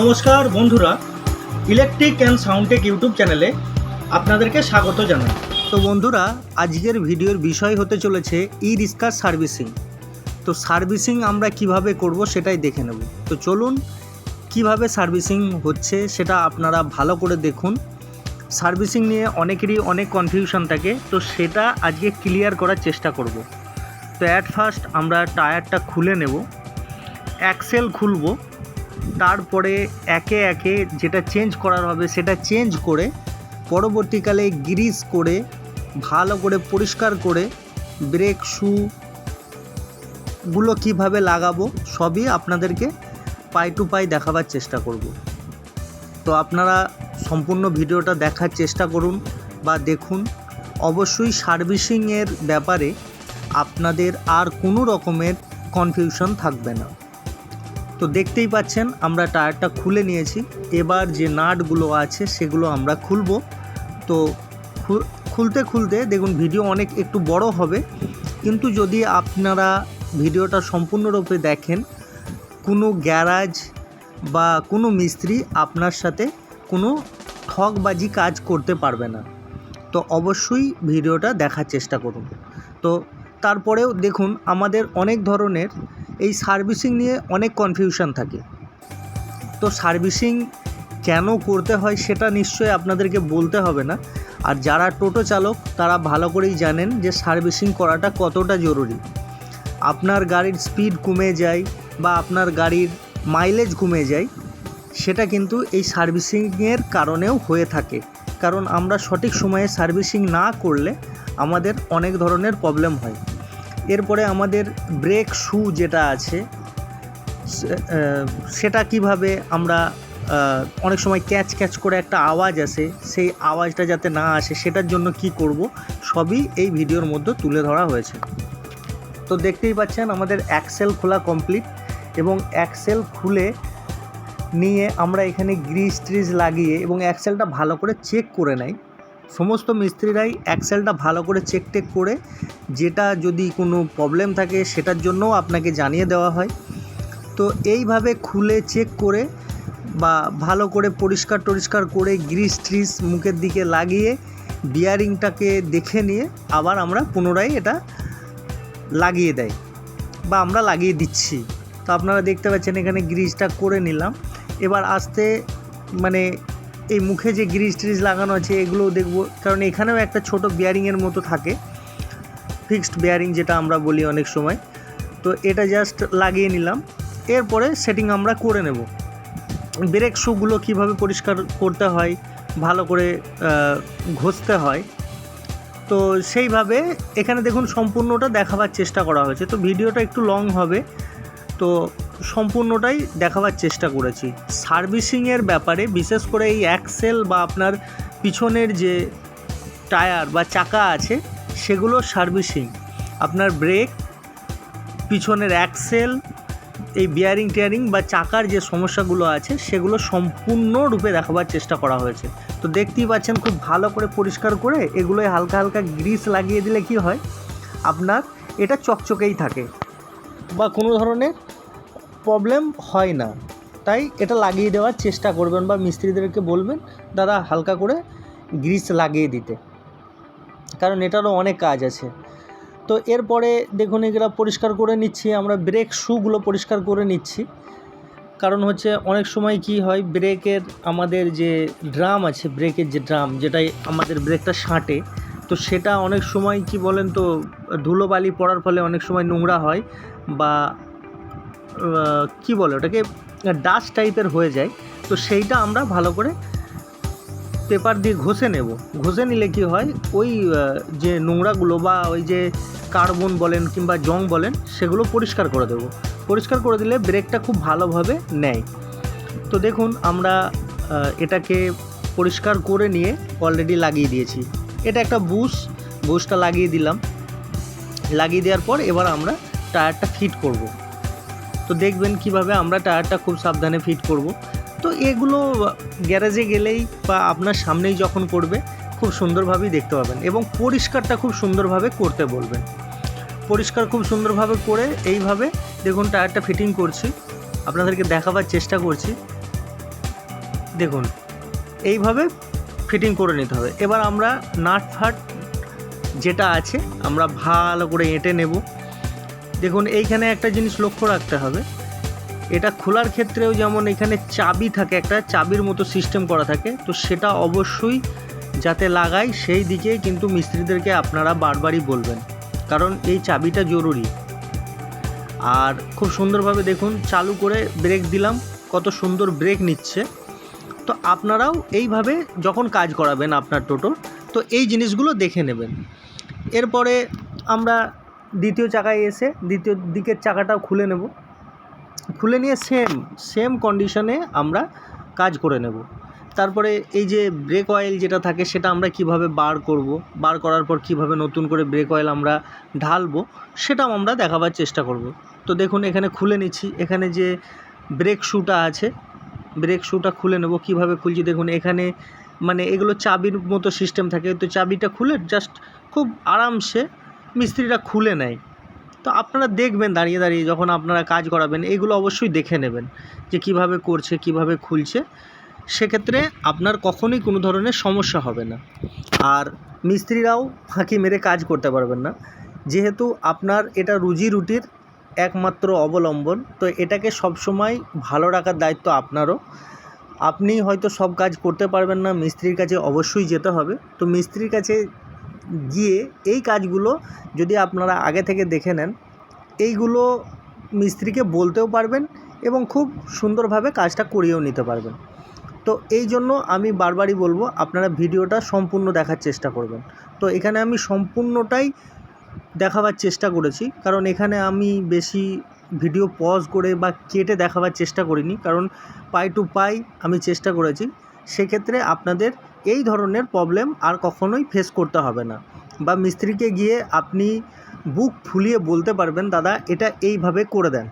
নমস্কার বন্ধুরা electric and Soundtech YouTube চ্যানেলে আপনাদেরকে স্বাগত জানাই। তো বন্ধুরা, আজকের ভিডিওর বিষয় হতে চলেছে ই রিক্সার সার্ভিসিং তো সার্ভিসিং আমরা কীভাবে করব সেটাই দেখে নেব। তো চলুন, কীভাবে সার্ভিসিং হচ্ছে সেটা আপনারা ভালো করে দেখুন। সার্ভিসিং নিয়ে অনেকেরই অনেক কনফিউশন থাকে, তো সেটা আজকে ক্লিয়ার করার চেষ্টা করব। তো অ্যাট ফার্স্ট আমরা টায়ারটা খুলে নেব। অ্যাক্সেল খুলবো। তারপরে একে একে যেটা চেঞ্জ করার হবে সেটা চেঞ্জ করে পরবর্তীকালে গ্রিস করে ভালো করে পরিষ্কার করে ব্রেক শু গুলো কীভাবে লাগাবো সবই আপনাদেরকে পাই টু পাই দেখাবার চেষ্টা করব। তো আপনারা সম্পূর্ণ ভিডিওটা দেখার চেষ্টা করুন বা দেখুন। অবশ্যই সার্ভিসিংয়ের ব্যাপারে আপনাদের আর কোনো রকমের কনফিউশন থাকবে না। তো দেখতেই পাচ্ছেন, আমরা টায়ারটা খুলে নিয়েছি। এবার যে নাটগুলো আছে, সেগুলো আমরা খুলব। তো খুলতে খুলতে দেখুন, ভিডিও অনেক একটু বড় হবে। কিন্তু যদি আপনারা ভিডিওটা সম্পূর্ণরূপে দেখেন, কোনো গ্যারাজ বা কোনো মিস্ত্রি আপনার সাথে কোনো ঠকবাজি কাজ করতে পারবে না। তো অবশ্যই ভিডিওটা দেখার চেষ্টা করুন। তো তারপরেও দেখুন আমাদের অনেক ধরনের এই সার্ভিসিং নিয়ে অনেক কনফিউশন থাকে। তো সার্ভিসিং কেন করতে হয় সেটা নিশ্চয়ই আপনাদেরকে বলতে হবে না। আর যারা টোটো চালক, তারা ভালো করেই জানেন যে সার্ভিসিং করাটা কতটা জরুরি। আপনার গাড়ির স্পিড কমে যায় বা আপনার গাড়ির মাইলেজ কমে যায়, সেটা কিন্তু এই সার্ভিসিংয়ের কারণেও হয়ে থাকে। কারণ আমরা সঠিক সময়ে সার্ভিসিং না করলে আমাদের অনেক ধরনের প্রবলেম হয়। এরপরে আমাদের ব্রেক শু যেটা আছে সেটা কীভাবে আমরা অনেক সময় ক্যাচ ক্যাচ করে একটা আওয়াজ আসে, সেই আওয়াজটা যাতে না আসে সেটার জন্য কি করব, সবই এই ভিডিওর মধ্যে তুলে ধরা হয়েছে। তো দেখতেই পাচ্ছেন আমাদের অ্যাক্সেল খোলা কমপ্লিট এবং অ্যাক্সেল খুলে নিয়ে আমরা এখানে গ্রিস ট্রিজ লাগিয়ে এবং অ্যাক্সেলটা ভালো করে চেক করে নেয় সমস্ত মিস্ত্রিরাই অ্যাক্সেলটা ভালো করে চেক টেক করে যেটা যদি কোনো প্রবলেম থাকে সেটার জন্যও আপনাকে জানিয়ে দেওয়া হয়। তো এইভাবে খুলে চেক করে বা ভালো করে পরিষ্কার টরিষ্কার করে গ্রিস ট্রিস মুখের দিকে লাগিয়ে বিয়ারিংটাকে দেখে নিয়ে আবার আমরা পুনরায় এটা লাগিয়ে দেয় বা আমরা লাগিয়ে দিচ্ছি। তো আপনারা দেখতে পাচ্ছেন এখানে গ্রিজটা করে নিলাম। এবার আস্তে মানে এই মুখে যে গ্রিজ ট্রিজ লাগানো আছে, এগুলোও দেখব। কারণ এখানেও একটা ছোট বিয়ারিংয়ের মতো থাকে। ফিক্সড বিয়ারিং যেটা আমরা বলি অনেক সময়। তো এটা জাস্ট লাগিয়ে নিলাম। এরপরে সেটিং আমরা করে নেব। ব্রেক শুগুলো কীভাবে পরিষ্কার করতে হয়, ভালো করে ঘষতে হয়। তো সেইভাবে এখানে দেখুন সম্পূর্ণটা দেখাবার চেষ্টা করা হয়েছে। তো ভিডিওটা একটু লং হবে। তো সম্পূর্ণটাই দেখাবার চেষ্টা করেছি। সার্ভিসিংয়ের ব্যাপারে বিশেষ করে এই অ্যাক্সেল বা আপনার পিছনের যে টায়ার বা চাকা আছে, সেগুলো সার্ভিসিং। আপনার ব্রেক, পিছনের অ্যাক্সেল, এই বিয়ারিং, টিয়ারিং বা চাকার যে সমস্যাগুলো আছে, সেগুলো সম্পূর্ণরূপে দেখাবার চেষ্টা করা হয়েছে। তো দেখতেই পাচ্ছেন খুব ভালো করে পরিষ্কার করে এগুলোয় হালকা হালকা গ্রিস লাগিয়ে দিলে কি হয়? আপনার এটা চকচকেই থাকে বা কোনো ধরনের প্রবলেম হয় না। তাই এটা লাগিয়ে দেওয়ার চেষ্টা করবেন বা মিস্ত্রিদেরকে বলবেন, দাদা, হালকা করে গ্রিস লাগিয়ে দিতে। কারণ এটারও অনেক কাজ আছে। তো এরপরে দেখুন, এগুলো পরিষ্কার করে নিচ্ছি। আমরা ব্রেক শুগুলো পরিষ্কার করে নিচ্ছি। কারণ হচ্ছে অনেক সময় কি হয় ব্রেকের আমাদের যে ড্রাম আছে ব্রেকের যে ড্রাম যেটাই আমাদের ব্রেকটা সাঁটে, তো সেটা অনেক সময় কি বলেন তো, ধুলোবালি পড়ার ফলে অনেক সময় নোংরা হয় বা কি বলে ওটাকে ডাস্ট টাইপের হয়ে যায়। তো সেইটা আমরা ভালো করে পেপার দিয়ে ঘষে নেব। ঘষে নিলে কি হয়, ওই যে নোংরাগুলো বা ওই যে কার্বন বলেন কিংবা জং বলেন, সেগুলো পরিষ্কার করে দেবো। পরিষ্কার করে দিলে ব্রেকটা খুব ভালোভাবে নেয়। তো দেখুন, আমরা এটাকে পরিষ্কার করে নিয়ে অলরেডি লাগিয়ে দিয়েছি। এটা একটা বুশ বুশটা লাগিয়ে দিলাম। লাগিয়ে দেওয়ার পর এবার আমরা টায়ারটা ফিট করব। তো দেখবেন কীভাবে আমরা টায়ারটা খুব সাবধানে ফিট করব। তো এগুলো গ্যারেজে গেলেই বা আপনার সামনেই যখন করবে খুব সুন্দরভাবেই দেখতে পাবেন এবং পরিষ্কারটা খুব সুন্দরভাবে করতে বলবেন। পরিষ্কার খুব সুন্দরভাবে করে এইভাবে দেখুন টায়ারটা ফিটিং করছি। আপনাদেরকে দেখাবার চেষ্টা করছি। দেখুন, এইভাবে ফিটিং করে নিতে হবে। এবার আমরা নাট ফাট যেটা আছে, আমরা ভালো করে এঁটে নেব। দেখুন, এইখানে একটা জিনিস লক্ষ্য রাখতে হবে। এটা খোলার ক্ষেত্রেও যেমন এখানে চাবি থাকে, একটা চাবির মতো সিস্টেম করা থাকে, তো সেটা অবশ্যই যাতে লাগাই সেই দিকে কিন্তু মিস্ত্রিদেরকে আপনারা বারবারই বলবেন। কারণ এই চাবিটা জরুরি। আর খুব সুন্দরভাবে দেখুন, চালু করে ব্রেক দিলাম, কত সুন্দর ব্রেক নিচ্ছে। তো আপনারাও এইভাবে যখন কাজ করাবেন আপনার টোটোর তো এই জিনিসগুলো দেখে নেবেন। এরপরে আমরা দ্বিতীয় চাকায় এসে দ্বিতীয় দিকের চাকাটাও খুলে নেব। খুলে নিয়ে সেম সেম কন্ডিশনে আমরা কাজ করে নেব। তারপরে এই যে ব্রেক অয়েল যেটা থাকে সেটা আমরা কীভাবে বার করব, বার করার পর কীভাবে নতুন করে ব্রেক অয়েল আমরা ঢালবো সেটাও আমরা দেখাবার চেষ্টা করব। তো দেখুন এখানে খুলে নিচ্ছি, এখানে যে ব্রেক শ্যুটা আছে ব্রেক শ্যুটা খুলে নেব কীভাবে খুলছি দেখুন এখানে মানে এগুলো চাবির মতো সিস্টেম থাকে। তো চাবিটা খুলে জাস্ট খুব আরামসে মিস্ত্রিরা খুলে নেয়। তো আপনারা দেখবেন দাঁড়িয়ে দাঁড়িয়ে যখন আপনারা কাজ করাবেন, এগুলো অবশ্যই দেখে নেবেন যে কীভাবে করছে, কীভাবে খুলছে। সেক্ষেত্রে আপনার কখনোই কোনো ধরনের সমস্যা হবে না। আর মিস্ত্রিরাও ফাঁকি মেরে কাজ করতে পারবেন না। যেহেতু আপনার এটা রুজি রুটির একমাত্র অবলম্বন, তো এটাকে সবসময় ভালো রাখার দায়িত্ব আপনারও। আপনি হয়তো সব কাজ করতে পারবেন না, মিস্ত্রির কাছে অবশ্যই যেতে হবে। তো মিস্ত্রির কাছে গিয়ে এই কাজগুলো যদি আপনারা আগে থেকে দেখে নেন, এইগুলো মিস্ত্রিকে বলতেও পারবেন এবং খুব সুন্দরভাবে কাজটা করিয়েও নিতে পারবেন। তো এই জন্য আমি বারবারই বলব, আপনারা ভিডিওটা সম্পূর্ণ দেখার চেষ্টা করবেন। তো এখানে আমি সম্পূর্ণটাই দেখাবার চেষ্টা করেছি, কারণ এখানে আমি বেশি ভিডিও পজ করে বা কেটে দেখাবার চেষ্টা করিনি, কারণ পাই টু পাই আমি চেষ্টা করেছি। সেক্ষেত্রে আপনাদের এই ধরনের প্রবলেম আর কখনোই ফেস করতে হবে না। বা মিস্ত্রিকে গিয়ে আপনি বুক ফুলিয়ে বলতে পারবেন, দাদা, এটা এইভাবে করে দেন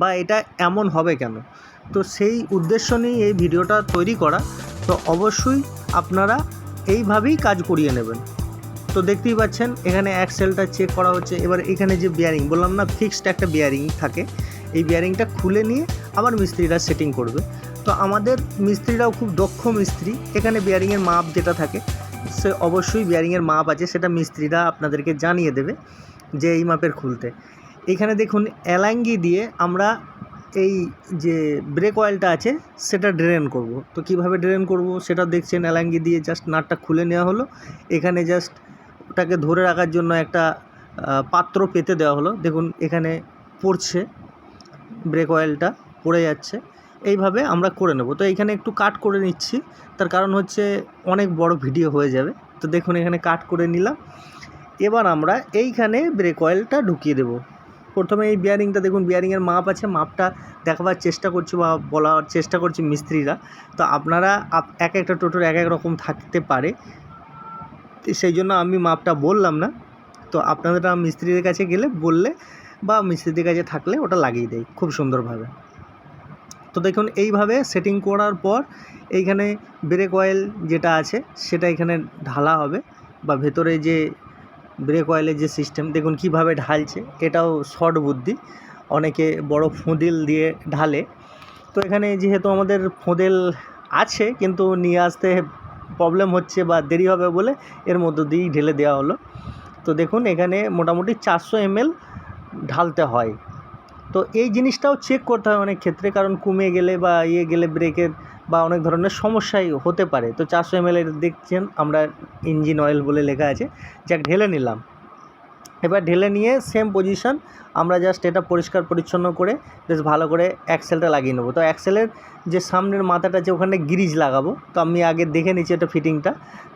বা এটা এমন হবে কেন? তো সেই উদ্দেশ্য নিয়ে এই ভিডিওটা তৈরি করা। তো অবশ্যই আপনারা এইভাবেই কাজ করিয়ে নেবেন। তো দেখতেই পাচ্ছেন, এখানে অ্যাক্সেলটা চেক করা হচ্ছে। এবার এখানে যে বিয়ারিং বললাম না ফিক্সড একটা বিয়ারিং থাকে। এই বিয়ারিংটা খুলে নিয়ে আবার মিস্ত্রিরা সেটিং করবে। তো আমাদের মিস্ত্রিরাও খুব দক্ষ মিস্ত্রি। এখানে বিয়ারিংয়ের মাপ যেটা থাকে, সে অবশ্যই বিয়ারিংয়ের মাপ আছে, সেটা মিস্ত্রিরা আপনাদেরকে জানিয়ে দেবে যে এই মাপের খুলতে। এখানে দেখুন অ্যালাঙ্গি দিয়ে আমরা এই যে ব্রেক অয়েলটা আছে, সেটা ড্রেন করব। তো কীভাবে ড্রেন করব, সেটা দেখছেন অ্যালাঙ্গি দিয়ে জাস্ট নাটটা খুলে নেওয়া হলো। এখানে জাস্ট ওটাকে ধরে রাখার জন্য একটা পাত্র পেতে দেওয়া হলো। দেখুন, এখানে পড়ছে ব্রেক অয়েলটা পড়ে যাচ্ছে। এইভাবে আমরা করে নেব। তো এইখানে একটু কাট করে নিচ্ছি। তার কারণ হচ্ছে অনেক বড় ভিডিও হয়ে যাবে। তো দেখুন এখানে কাট করে নিলাম। এবার আমরা এইখানে ব্রেক অয়েলটা ঢুকিয়ে দেব। প্রথমে এই বিয়ারিংটা দেখুন বিয়ারিংয়ের মাপ আছে। মাপটা দেখাবার চেষ্টা করছি বা বলার চেষ্টা করছি মিস্ত্রিরা। তো আপনারা আপ- এক একটা টোটোর এক এক রকম থাকতে পারে। সেই জন্য আমি মাপটা বললাম না। তো আপনারা মিস্ত্রিদের কাছে গেলে বললে বা মিস্ত্রিদের কাছে থাকলে ওটা লাগিয়ে দেয় খুব সুন্দরভাবে। তো দেখুন, এইভাবে সেটিং করার পর এইখানে ব্রেক অয়েল যেটা আছে, সেটা এখানে ঢালা হবে বা ভেতরে যে ব্রেক অয়েলের যে সিস্টেম দেখুন কীভাবে ঢালছে, এটাও শর্ট বুদ্ধি। অনেকে বড় ফোঁদেল দিয়ে ঢালে। তো এখানে যেহেতু আমাদের ফোঁদেল আছে, কিন্তু নিয়ে আসতে প্রবলেম হচ্ছে বা দেরি হবে বলে এর মধ্য দিয়েই ঢেলে দেওয়া হলো। তো দেখুন, এখানে মোটামুটি চারশো এমএল ঢালতে হয়। তো এই জিনিসটাও চেক করতে হয় অনেক ক্ষেত্রে, কারণ কমে গেলে বা ইয়ে গেলে ব্রেকের বা অনেক ধরনের সমস্যাই হতে পারে। তো চারশো এম দেখছেন, আমরা ইঞ্জিন অয়েল বলে লেখা আছে, যাক ঢেলে নিলাম। এবার ঢেলে নিয়ে সেম পজিশন আমরা জাস্ট এটা পরিষ্কার পরিচ্ছন্ন করে বেশ ভালো করে অ্যাক্সেলটা লাগিয়ে নেব। তো অ্যাক্সেলের যে সামনের মাথাটা আছে ওখানে গ্রিজ লাগাবো, তো আমি আগে দেখে নিচ্ছি এটা ফিটিংটা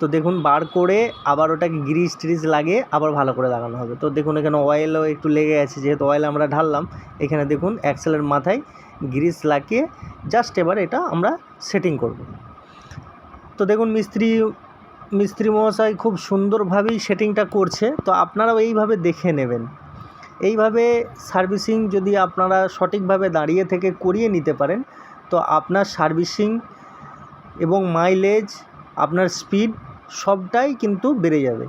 তো দেখুন বার করে আবার ওটাকে গ্রিজ ট্রিজ লাগিয়ে আবার ভালো করে লাগানো হবে। তো দেখুন এখানে অয়েলও একটু লেগে আছে, যেহেতু অয়েল আমরা ঢাললাম, এখানে দেখুন অ্যাক্সেলের মাথায় গ্রিজ লাগিয়ে জাস্ট এবার এটা আমরা সেটিং করব। তো দেখুন মিস্ত্রি মিস্ত্রি মহাশয় খুব সুন্দরভাবেই সেটিংটা করছে। তো আপনারাও এইভাবে দেখে নেবেন। এইভাবে সার্ভিসিং যদি আপনারা সঠিকভাবে দাঁড়িয়ে থেকে করিয়ে নিতে পারেন, তো আপনার সার্ভিসিং এবং মাইলেজ, আপনার স্পিড সবটাই কিন্তু বেড়ে যাবে।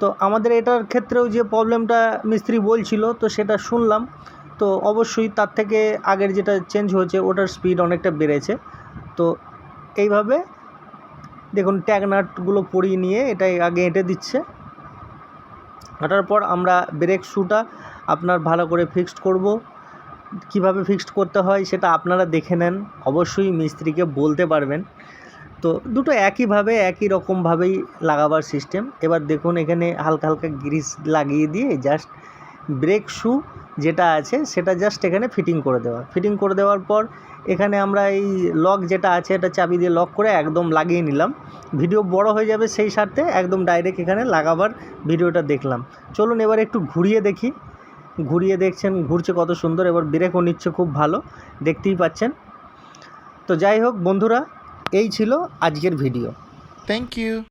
তো আমাদের এটার ক্ষেত্রেও যে প্রবলেমটা মিস্ত্রি বলছিল, তো সেটা শুনলাম। তো অবশ্যই তার থেকে আগের যেটা চেঞ্জ হয়েছে, ওটার স্পিড অনেকটা বেড়েছে। তো এইভাবে দেখুন ট্যাগ নাটগুলো পরিয়ে নিয়ে এটা আগে এঁটে দিচ্ছে। হাঁটার পর আমরা ব্রেক শ্যুটা আপনার ভালো করে ফিক্সড করব। কীভাবে ফিক্সড করতে হয় সেটা আপনারা দেখে নেন। অবশ্যই মিস্ত্রিকে বলতে পারবেন। তো দুটো একইভাবে, একই রকমভাবেই লাগাবার সিস্টেম এবার দেখুন, এখানে হালকা হালকা গ্রিস লাগিয়ে দিয়ে জাস্ট ব্রেক শ্যু যেটা আছে সেটা জাস্ট এখানে ফিটিং করে দেওয়া। ফিটিং করে দেওয়ার পর এখানে আমরা এই লক যেটা আছে এটা চাবি দিয়ে লক করে একদম লাগিয়ে নিলাম। ভিডিও বড় হয়ে যাবে সেই স্বার্থে একদম ডাইরেক্ট এখানে লাগাবার ভিডিওটা দেখলাম। চলুন এবার একটু ঘুরিয়ে দেখি। ঘুরিয়ে দেখছেন, ঘুরছে কত সুন্দর, এবার ব্রেকও নিচ্ছে খুব ভালো, দেখতেই পাচ্ছেন। তো যাই হোক বন্ধুরা, এই ছিল আজকের ভিডিও থ্যাংক you.